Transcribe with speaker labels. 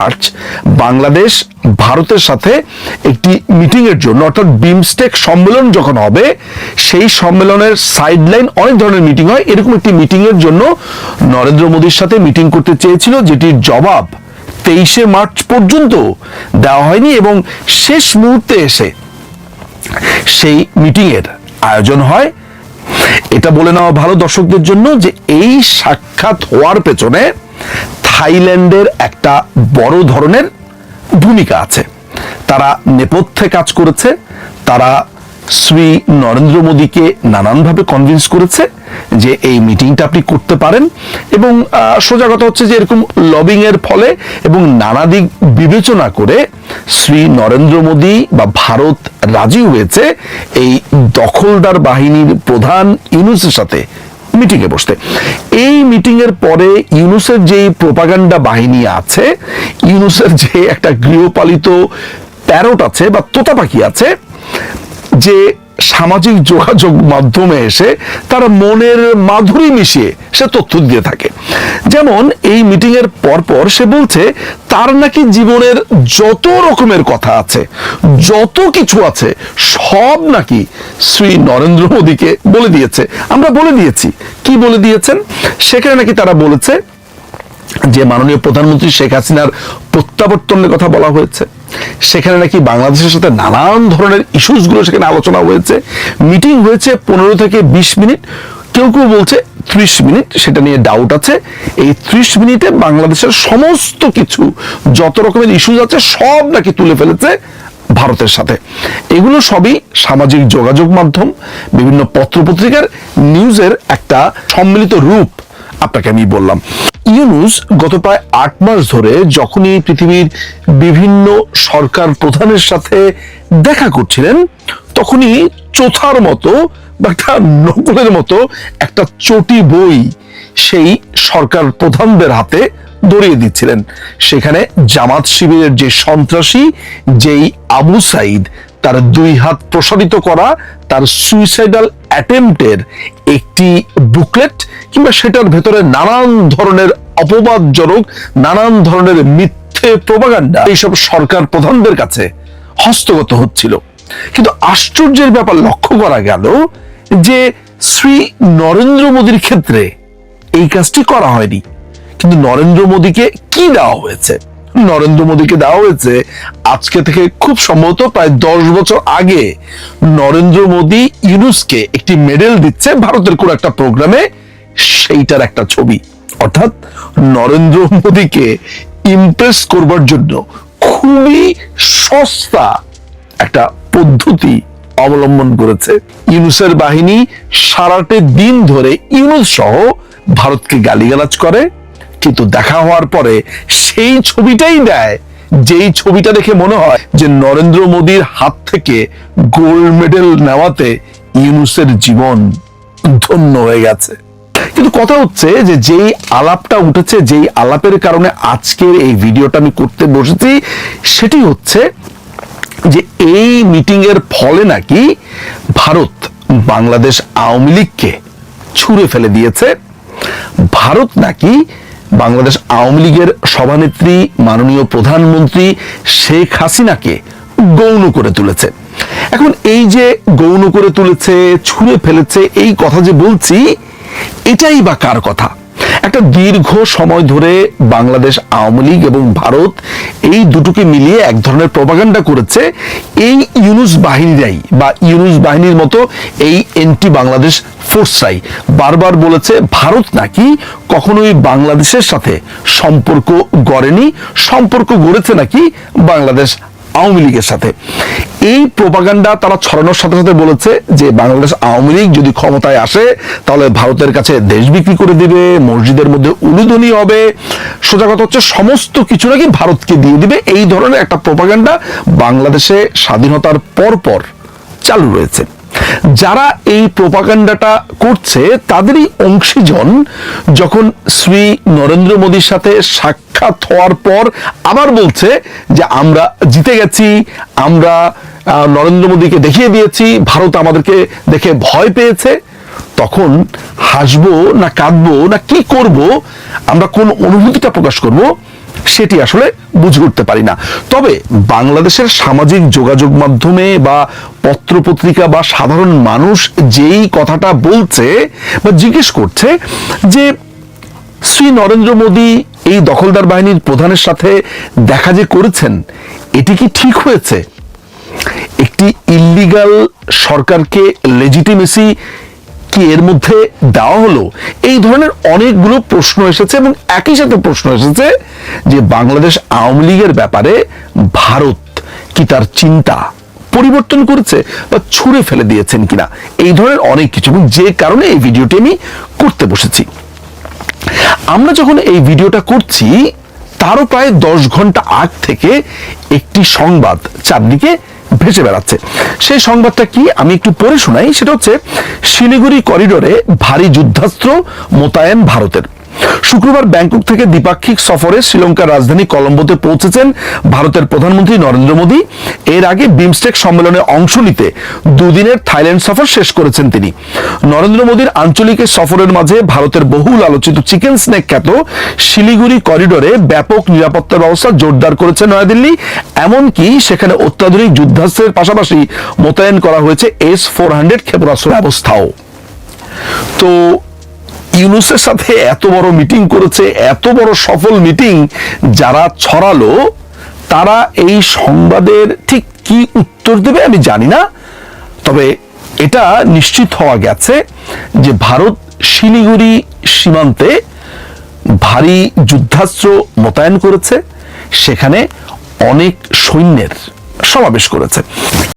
Speaker 1: March Bangladesh ভারতের সাথে একটি মিটিং এর জন্য, অর্থাৎ বিমস্টেক সম্মেলন যখন হবে, সেই সম্মেলনের সাইডলাইন অনেক ধরনের মিটিং হয়। এরকম একটি মিটিং এর জন্য নরেন্দ্র মোদীর সাথে মিটিং করতে চেয়েছিল, যেটির জবাব তেইশে মার্চ পর্যন্ত দেওয়া হয়নি এবং শেষ মুহূর্তে এসে সেই মিটিং এর আয়োজন হয়। এটা বলে নেওয়া ভালো দর্শকদের জন্য যে এই সাক্ষাৎ হওয়ার পেছনে থাইল্যান্ডের একটা বড় ধরনের ভূমিকা আছে। তারা নেপথ্যে কাজ করেছে, তারা শ্রী নরেন্দ্র মোদীকে নানানভাবে কনভিন্স করেছে যে এই মিটিংটা আপনি করতে পারেন এবং সোজা কথা হচ্ছে যে এরকম লবিং এর ফলে এবং নানা দিক বিবেচনা করে শ্রী নরেন্দ্র মোদী বা ভারত রাজি হয়েছে এই দখলদার বাহিনীর প্রধান ইউনুসের সাথে মিটিংয়ে বসতে। এই মিটিংয়ের পরে ইউনুসের যে প্রোপাগান্ডা বাহিনী আছে, ইউনুসের যে একটা গৃহপালিত প্যারট আছে বা তোতা পাখি আছে, যে সামাজিক যোগাযোগ মাধ্যমে এসে তার মনের মাধুরী মিশিয়ে সে তথ্য দিয়ে থাকে। যেমন এই মিটিং এর পরপর সে বলছে, তার নাকি জীবনের যত রকমের কথা আছে, যত কিছু আছে, সব নাকি শ্রী নরেন্দ্র মোদীকে বলে দিয়েছে। আমরা বলে দিয়েছি। কি বলে দিয়েছেন? সেখানে নাকি তারা বলেছে যে মাননীয় প্রধানমন্ত্রী শেখ হাসিনার প্রত্যাবর্তনের কথা বলা হয়েছে, সেখানে নাকি বাংলাদেশের সাথে নানান ধরনের ইস্যুসগুলো সেখানে আলোচনা হয়েছে। মিটিং হয়েছে পনেরো থেকে বিশ মিনিট, কেউ কেউ বলছে ত্রিশ মিনিট, সেটা নিয়ে ডাউট আছে। এই ত্রিশ মিনিটে বাংলাদেশের সমস্ত কিছু, যত রকমের ইস্যুস আছে, সব নাকি তুলে ফেলেছে ভারতের সাথে। এগুলো সবই সামাজিক যোগাযোগ মাধ্যম, বিভিন্ন পত্রপত্রিকার নিউজের একটা সম্মিলিত রূপ। আপনাকে আমি বললাম ইউনুস গত প্রায় আট মাস ধরে যখনই পৃথিবীর বিভিন্ন সরকার প্রধানের সাথে দেখা করছিলেন, তখনই চোথার মতো বা একটা নকলের মতো একটা চটি বই সেই সরকার প্রধানদের হাতে ধরিয়ে দিচ্ছিলেন। সেখানে জামাত শিবিরের যে সন্ত্রাসী, যেই আবু সাইদ তার দুই হাত প্রসারিত করা তার সুইসাইডাল অ্যাটেম্পটের একটি বুকলেট কিংবা সেটার ভেতরে নানান ধরনের অপবাদজনক, নানান ধরনের মিথ্যে প্রপাগান্ডা এইসব সরকার প্রধানদের কাছে হস্তগত হচ্ছিল। কিন্তু আশ্চর্যের ব্যাপার লক্ষ্য করা গেল যে শ্রী নরেন্দ্র মোদীর ক্ষেত্রে এই কাজটি করা হয়নি। কিন্তু নরেন্দ্র মোদীকে কি দেওয়া হয়েছে? নরেন্দ্র মোদীকে দেওয়া হয়েছে, আজকে থেকে খুব সম্ভবত প্রায় দশ বছর আগে নরেন্দ্র মোদী ইউনুসকে একটি মেডেল দিচ্ছে ভারতের কোন একটা প্রোগ্রামে, সেইটার একটা ছবি। অর্থাৎ নরেন্দ্র মোদীকে ইমপ্রেস করবার জন্য খুবই সস্তা একটা পদ্ধতি অবলম্বন করেছে ইউনুসের বাহিনী। সারাটে দিন ধরে ইউনুস সহ ভারতকে গালিগালাজ করে কিন্তু দেখা হওয়ার পরে সেই ছবিটাই দেয়। যেই ছবিটা দেখে মনে হয় যে নরেন্দ্র মোদীর হাত থেকে গোল্ড মেডেল নেওয়াতে ইউনুসের জীবন ধন্য হয়ে গেছে। কিন্তু কথা হচ্ছে যে যেই আলাপটা উঠেছে, যেই আলাপের কারণে আজকের এই ভিডিওটা আমি করতে বসেছি, সেটি হচ্ছে যে এই মিটিং এর ফলে নাকি ভারত বাংলাদেশ আওয়ামী লীগকে ছুঁড়ে ফেলে দিয়েছে। ভারত নাকি বাংলাদেশ আওয়ামী লীগের সভানেত্রী, মাননীয় প্রধানমন্ত্রী শেখ হাসিনাকে গৌণ করে তুলেছে। এখন এই যে গৌণ করে তুলেছে, ছুঁড়ে ফেলেছে, এই কথা যে বলছি, এটাই বা কার কথা? একটা দীর্ঘ সময় ধরে বাংলাদেশ আওয়ামী লীগ এবং ভারত এই দুটোকে মিলিয়ে এক ধরনের প্রপাগান্ডা করেছে। এই ইউনুস বাহিনীরাই বা ইউনুস বাহিনীর মতো এই এন্টি বাংলাদেশ ফোর্সরাই বারবার বলেছে ভারত নাকি কখনোই বাংলাদেশের সাথে সম্পর্ক গড়েনি, সম্পর্ক গড়েছে নাকি বাংলাদেশ আওয়ামী লীগের সাথে। এই প্রপাগান্ডা তারা ছড়ানোর সাথে সাথে বলেছে যে বাংলাদেশ আওয়ামী লীগ যদি ক্ষমতায় আসে, তাহলে ভারতের কাছে দেশ বিক্রি করে দিবে, মসজিদের মধ্যে উলুধনি হবে। সোজা কথা হচ্ছে সমস্ত কিছু নাকি ভারতকে দিয়ে দিবে। এই ধরনের একটা প্রপাগান্ডা বাংলাদেশে স্বাধীনতার পর পর চালু রয়েছে। যারা এই প্রপাগান্ডাটা করছে, তাদেরই অংশীজন যখন শ্রী নরেন্দ্র মোদীর সাথে সাক্ষাৎ হওয়ার পর আবার বলছে যে, আমরা জিতে গেছি, আমরা নরেন্দ্র মোদীকে দেখিয়ে দিয়েছি, ভারত আমাদেরকে দেখে ভয় পেয়েছে। তখন হাসবো না কাঁদবো না কি করব, আমরা কোন অনুভূতিটা প্রকাশ করব? সেটি আসলে বুঝে উঠতে পারি না। তবে বাংলাদেশের সামাজিক যোগাযোগ মাধ্যমে বা পত্রপত্রিকা বা সাধারণ মানুষ যেই কথাটা বলছে বা জিজ্ঞেস করছে যে, শ্রী নরেন্দ্র মোদী এই দখলদার বাহিনীর প্রধানের সাথে দেখা যে করেছেন, এটি কি ঠিক হয়েছে? একটি ইল্লিগাল সরকারকে লেজিটিমেসি কি এর মধ্যে দেওয়া হলো? এই ধরনের অনেকগুলো প্রশ্ন এসেছে এবং একই সাথে প্রশ্ন এসেছে যে বাংলাদেশ আওয়ামী লীগের ব্যাপারে ভারত কি তার চিন্তা পরিবর্তন করেছে বা ছুঁড়ে ফেলে দিয়েছেন কিনা? এই ধরনের অনেক কিছু এবং যে কারণে এই ভিডিওটি আমি করতে বসেছি। আমরা যখন এই ভিডিওটা করছি, তারও প্রায় দশ ঘণ্টা আগ থেকে একটি সংবাদ চারদিকে ভেসে বেড়াচ্ছে। সেই সংবাদটা কি আমি একটু পড়ে শোনাই? সেটা হচ্ছে, শিলিগুড়ি করিডোরে ভারী যুদ্ধাস্ত্র মোতায়েন ভারতের। শুক্রবার ব্যাংকক থেকে দ্বিপাক্ষিক সফরে শ্রীলঙ্কার রাজধানী কলম্বোতে পৌঁছেছেন ভারতের প্রধানমন্ত্রী নরেন্দ্র মোদী। এর আগে বিমস্টেক সম্মেলনে অংশ নিতে দুদিনের থাইল্যান্ড সফর শেষ করেছেন তিনি। নরেন্দ্র মোদীর আঞ্চলিক সফরের মাঝে ভারতের বহুল আলোচিত চিকেন স্নেক খ্যাত শিলিগুড়ি করিডোরে ব্যাপক নিরাপত্তা ব্যবস্থা জোরদার করেছে নয়াদিল্লি, এমনকি সেখানে অত্যাধুনিক যুদ্ধাস্ত্রের পাশাপাশি মোতায়েন করা হয়েছে এস ফোর হান্ড্রেড ক্ষেপণাস্ত্র ব্যবস্থাও। তো ইউনুসের সাথে এত বড় মিটিং করেছে, এত বড় সফল মিটিং যারা ছড়ালো, তারা এই সংবাদের ঠিক কি উত্তর দেবে আমি জানি না। তবে এটা নিশ্চিত হওয়া গেছে যে ভারত শিলিগুড়ি সীমান্তে ভারী যুদ্ধাস্ত্র মোতায়েন করেছে, সেখানে অনেক সৈন্যের সমাবেশ করেছে।